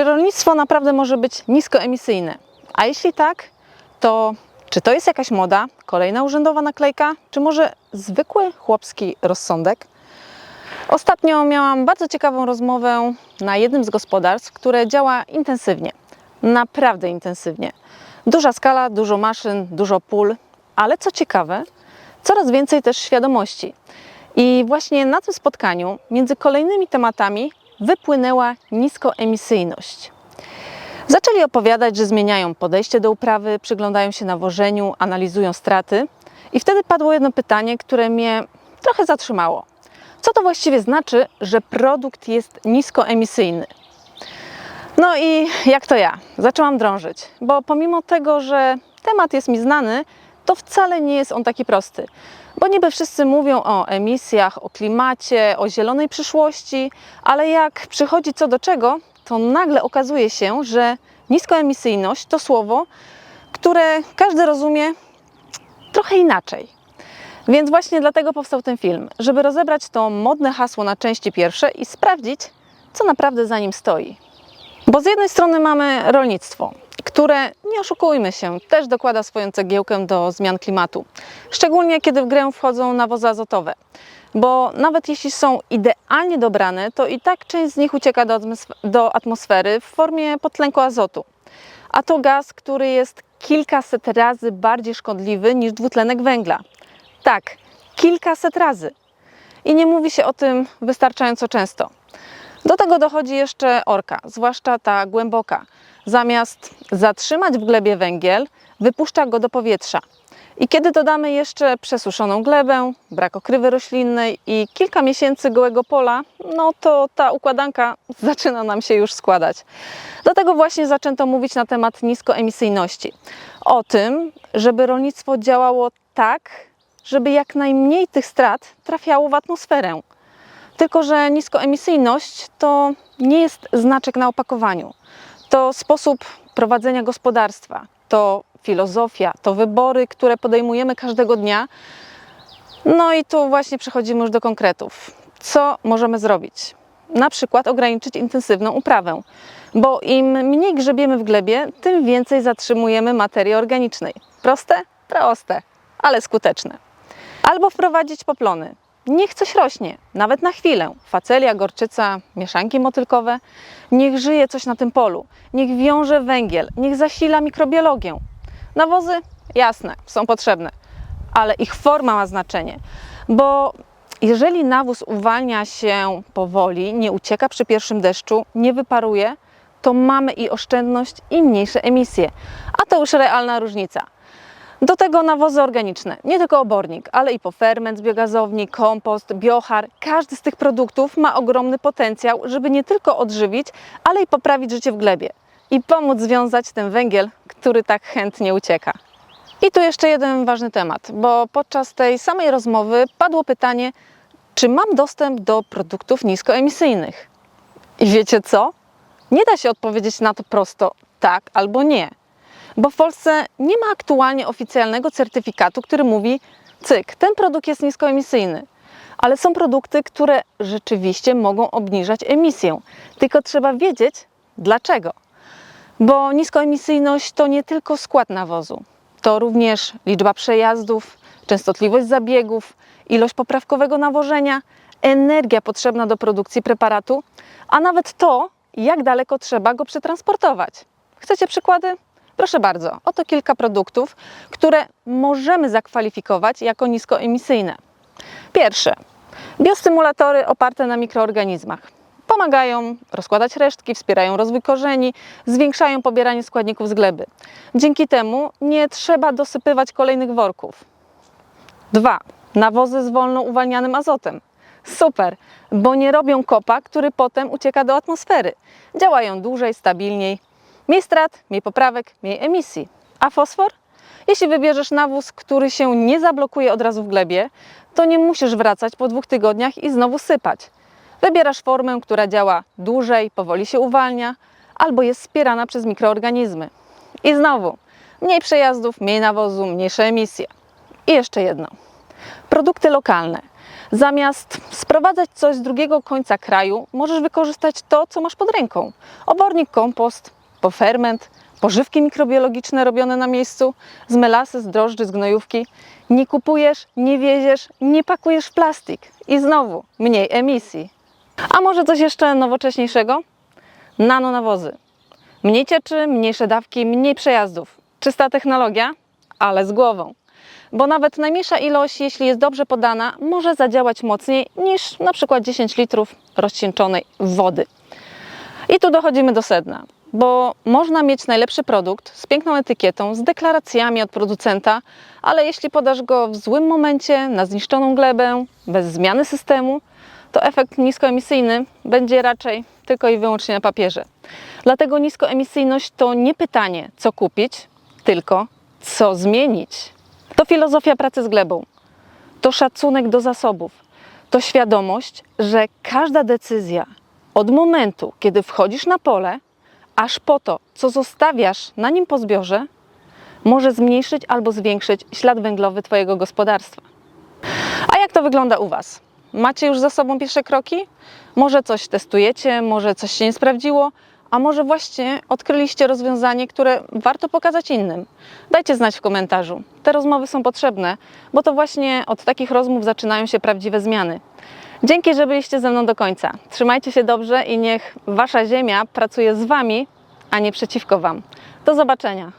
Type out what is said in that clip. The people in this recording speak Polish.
Czy rolnictwo naprawdę może być niskoemisyjne? A jeśli tak, to czy to jest jakaś moda, kolejna urzędowa naklejka, czy może zwykły chłopski rozsądek? Ostatnio miałam bardzo ciekawą rozmowę na jednym z gospodarstw, które działa intensywnie. Naprawdę intensywnie. Duża skala, dużo maszyn, dużo pól, ale co ciekawe, coraz więcej też świadomości. I właśnie na tym spotkaniu, między kolejnymi tematami, wypłynęła niskoemisyjność. Zaczęli opowiadać, że zmieniają podejście do uprawy, przyglądają się nawożeniu, analizują straty. I wtedy padło jedno pytanie, które mnie trochę zatrzymało. Co to właściwie znaczy, że produkt jest niskoemisyjny? No i jak to ja? Zaczęłam drążyć, bo pomimo tego, że temat jest mi znany, to wcale nie jest on taki prosty. Bo niby wszyscy mówią o emisjach, o klimacie, o zielonej przyszłości, ale jak przychodzi co do czego, to nagle okazuje się, że niskoemisyjność to słowo, które każdy rozumie trochę inaczej. Więc właśnie dlatego powstał ten film, żeby rozebrać to modne hasło na części pierwsze i sprawdzić, co naprawdę za nim stoi. Bo z jednej strony mamy rolnictwo, które, nie oszukujmy się, też dokłada swoją cegiełkę do zmian klimatu. Szczególnie kiedy w grę wchodzą nawozy azotowe. Bo nawet jeśli są idealnie dobrane, to i tak część z nich ucieka do, atmosf- do atmosfery w formie podtlenku azotu. A to gaz, który jest kilkaset razy bardziej szkodliwy niż dwutlenek węgla. Tak, kilkaset razy. I nie mówi się o tym wystarczająco często. Do tego dochodzi jeszcze orka, zwłaszcza ta głęboka. Zamiast zatrzymać w glebie węgiel, wypuszcza go do powietrza. I kiedy dodamy jeszcze przesuszoną glebę, brak okrywy roślinnej i kilka miesięcy gołego pola, no to ta układanka zaczyna nam się już składać. Dlatego właśnie zaczęto mówić na temat niskoemisyjności. O tym, żeby rolnictwo działało tak, żeby jak najmniej tych strat trafiało w atmosferę. Tylko, że niskoemisyjność to nie jest znaczek na opakowaniu. To sposób prowadzenia gospodarstwa, to filozofia, to wybory, które podejmujemy każdego dnia. No i tu właśnie przechodzimy już do konkretów. Co możemy zrobić? Na przykład ograniczyć intensywną uprawę, bo im mniej grzebiemy w glebie, tym więcej zatrzymujemy materii organicznej. Proste? Proste, ale skuteczne. Albo wprowadzić poplony. Niech coś rośnie, nawet na chwilę. Facelia, gorczyca, mieszanki motylkowe. Niech żyje coś na tym polu. Niech wiąże węgiel, niech zasila mikrobiologię. Nawozy? Jasne, są potrzebne, ale ich forma ma znaczenie, bo jeżeli nawóz uwalnia się powoli, nie ucieka przy pierwszym deszczu, nie wyparuje, to mamy i oszczędność, i mniejsze emisje. A to już realna różnica. Do tego nawozy organiczne, nie tylko obornik, ale i poferment z biogazowni, kompost, biochar. Każdy z tych produktów ma ogromny potencjał, żeby nie tylko odżywić, ale i poprawić życie w glebie i pomóc związać ten węgiel, który tak chętnie ucieka. I tu jeszcze jeden ważny temat, bo podczas tej samej rozmowy padło pytanie, czy mam dostęp do produktów niskoemisyjnych? I wiecie co? Nie da się odpowiedzieć na to prosto tak albo nie bo w Polsce nie ma aktualnie oficjalnego certyfikatu, który mówi: cyk, ten produkt jest niskoemisyjny. Ale są produkty, które rzeczywiście mogą obniżać emisję, tylko trzeba wiedzieć dlaczego. Bo niskoemisyjność to nie tylko skład nawozu, to również liczba przejazdów, częstotliwość zabiegów, ilość poprawkowego nawożenia, energia potrzebna do produkcji preparatu, a nawet to, jak daleko trzeba go przetransportować. Chcecie przykłady? Proszę bardzo, oto kilka produktów, które możemy zakwalifikować jako niskoemisyjne. Pierwsze, biostymulatory oparte na mikroorganizmach. Pomagają rozkładać resztki, wspierają rozwój korzeni, zwiększają pobieranie składników z gleby. Dzięki temu nie trzeba dosypywać kolejnych worków. Dwa, nawozy z wolno uwalnianym azotem. Super, bo nie robią kopa, który potem ucieka do atmosfery. Działają dłużej, stabilniej, Mniej strat, mniej poprawek, mniej emisji. A fosfor? Jeśli wybierzesz nawóz, który się nie zablokuje od razu w glebie, to nie musisz wracać po dwóch tygodniach i znowu sypać. Wybierasz formę, która działa dłużej, powoli się uwalnia, albo jest wspierana przez mikroorganizmy. I znowu, mniej przejazdów, mniej nawozu, mniejsze emisje. I jeszcze jedno. Produkty lokalne. Zamiast sprowadzać coś z drugiego końca kraju, możesz wykorzystać to, co masz pod ręką. Obornik, kompost, poferment, pożywki mikrobiologiczne robione na miejscu, z melasy, z drożdży, z gnojówki. Nie kupujesz, nie wieziesz, nie pakujesz w plastik. I znowu mniej emisji. A może coś jeszcze nowocześniejszego? Nanonawozy. Mniej cieczy, mniejsze dawki, mniej przejazdów. Czysta technologia, ale z głową. Bo nawet najmniejsza ilość, jeśli jest dobrze podana, może zadziałać mocniej niż na przykład 10 litrów rozcieńczonej wody. I tu dochodzimy do sedna, bo można mieć najlepszy produkt z piękną etykietą, z deklaracjami od producenta, ale jeśli podasz go w złym momencie, na zniszczoną glebę, bez zmiany systemu, to efekt niskoemisyjny będzie raczej tylko i wyłącznie na papierze. Dlatego niskoemisyjność to nie pytanie, co kupić, tylko co zmienić. To filozofia pracy z glebą, to szacunek do zasobów, to świadomość, że każda decyzja od momentu, kiedy wchodzisz na pole, aż po to, co zostawiasz na nim po zbiorze, może zmniejszyć albo zwiększyć ślad węglowy Twojego gospodarstwa. A jak to wygląda u Was? Macie już za sobą pierwsze kroki? Może coś testujecie, może coś się nie sprawdziło, a może właśnie odkryliście rozwiązanie, które warto pokazać innym? Dajcie znać w komentarzu. Te rozmowy są potrzebne, bo to właśnie od takich rozmów zaczynają się prawdziwe zmiany. Dzięki, że byliście ze mną do końca. Trzymajcie się dobrze i niech Wasza ziemia pracuje z Wami, a nie przeciwko Wam. Do zobaczenia.